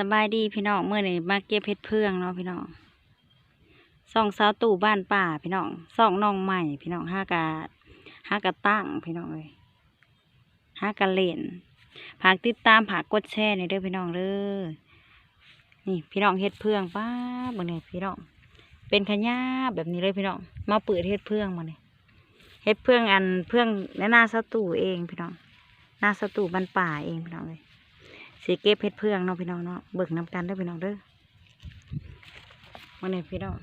สบายดีพี่น้องเมื่อนี้มาเก็บเห็ดเพื่องเนาะพี่น้องส่องสาวตู่บ้านป่าพี่น้องส่องน้องใหม่ พี่น้องห้ากะห้ากะตั้งพี่น้องเลยห้ากะเล่นผากติดตามผากกดแชร์ในเด้อพี่น้องเด้อนี่พี่น้องเห็ดเพื่องป้าเมื่อนี้พี่น้อง เป็นขยะแบบนี้เลยพี่น้อง มาเปิดเห็ดเพื่องมาเนี่ยเห็ดเพื่องอันเพื่องในหน้าสาตู่เองพี่น้องหน้าสาตู่บ้านป่าเองพี่น้องเลย สีเก็บเพชรเพื่องเนาะพี่น้องเนาะเบิกน้ำกันเด้อพี่น้องเด้อมาเนี่ยพี่น้อง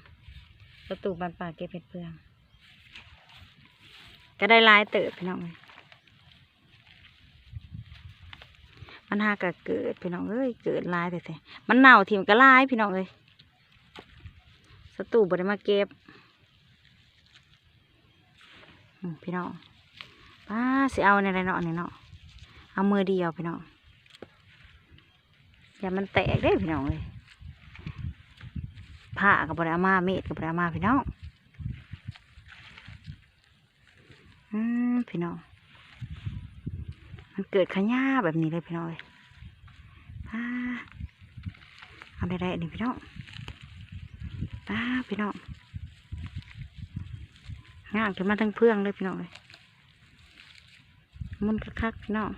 ประตูบานป่าเก็บเพชรเพื่อง ก็ได้ลายเติบพี่น้องเลยมันหากะเกิดพี่น้องเอ้ยเกิดลายแต่แต่มันเน่าถิ่มก็ลายพี่น้องเอ้ยสตูบได้มาเก็บพี่น้องป้าสิเอาในไรเนาะนี่เนาะเอามือเดียวพี่น้อง อย่ามันแตกได้พี่น้องเลยผ้ากับบรามาเม็ดกับบรามาพี่น้องอืมพี่น้อง มันเกิดขย่าแบบนี้เลยพี่น้องเลยป้าเอาได้ได้นี่พี่น้องป้าพี่น้องงานขึ้นมาทั้งเพื่องเลยพี่น้องเลยมุนคักๆพี่น้อง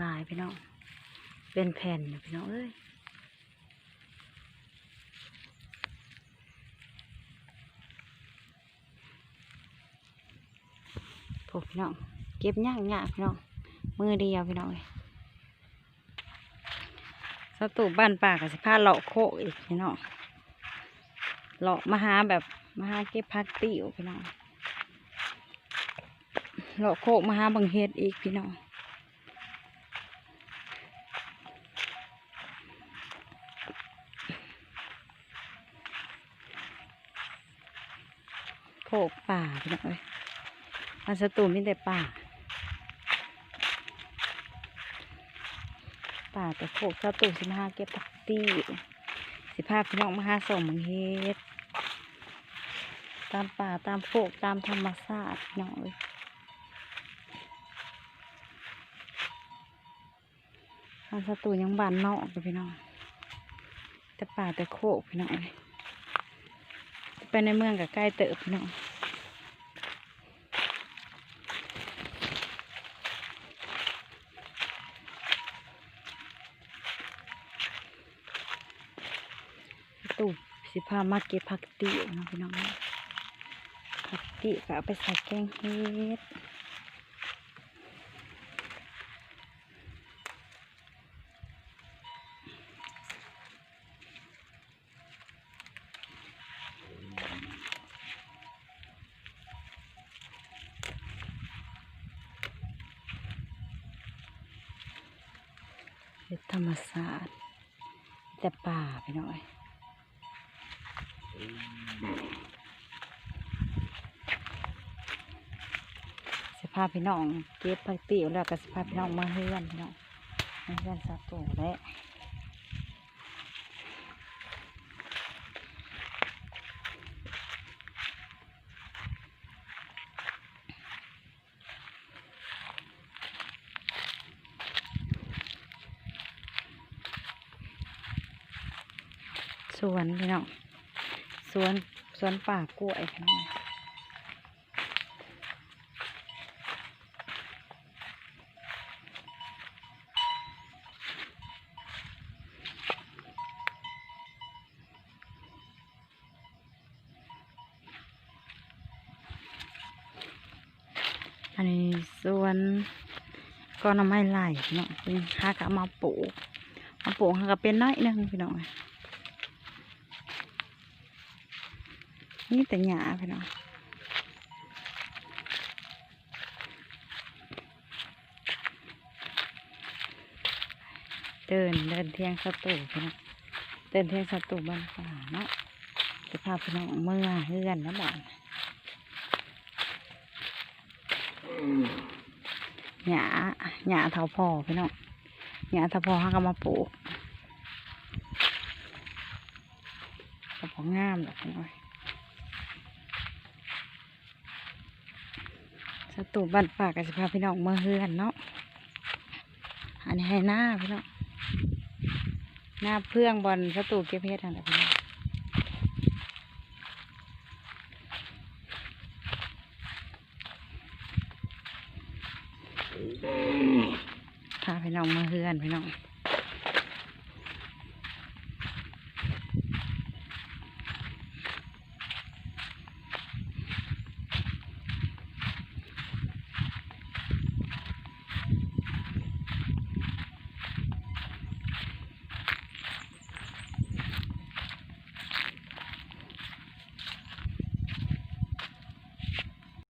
ลายพี่น้องเป็นแผ่นพี่น้องเอ้ยพวกพี่น้องเก็บยากยากพี่น้องมือเดียวพี่น้องเลยสตูบ้านป่ากับสิพาเลาะโคกอีกพี่น้องเลาะมาหาแบบมาหาเก็บพักติ๋วพี่น้องเลาะโคกมาหาบังเฮ็ดอีกพี่น้อง โขกป่าพี่น้องเอ้ยมันสตูมีแต่ป่า ป่าแต่โขกสตูสิมาหาเก็บผักตี้สิพาพี่น้องมาหาส่งมังเฮ็ดตามป่าตามโขกตามธรรมชาติพี่น้องเอ้ยมันสตูยังบานนอกเลยพี่น้องแต่ป่าแต่โขกพี่น้องเอ้ย ไปในเมืองกับใกล้เติบพี่น้องตูบสิพามาเก็บผักติเนาะพี่น้องผักติก็เอาไปใส่แกงเฮ็ด ธรรมศาสตร์แต่ป่าไปหน่อยสิพาพี่น้องเก็บผักติแล้วก็สิพาพี่น้องมาเฮือนพี่น้องมาเฮือนสาตูและ สวนพี่น้องสวนสวนป่ากล้วยอันนี้สวนก็น้ำไม่ไหลเนาะเป็นฮักะมาปลูกมาปลูกฮักเป็นน้อยนึงพี่น้อง นี่แต่หญ้าพี่น้องเดินเดินเที่ยงสตูพี่น้องเดินเที่ยงสตูบ้านป่าเนาะจะพาพี่น้องเมื่อเฮือนนะบ้านหญ้าหญ้าเถาพ่อพี่น้องหญ้าเถาพ่อเขาก็มาปลูกเถาพองามดอกพี่น้ ประตูบ้านป่ากับสิพาพี่น้องเมื่อเฮือนเนาะ อันนี้ให้หน้าพี่น้อง หน้าเพื่องบอลสตูเก็บเพชรนั่นแหละพี่น้องพาพี่น้องมาเฮือนพี่น้อง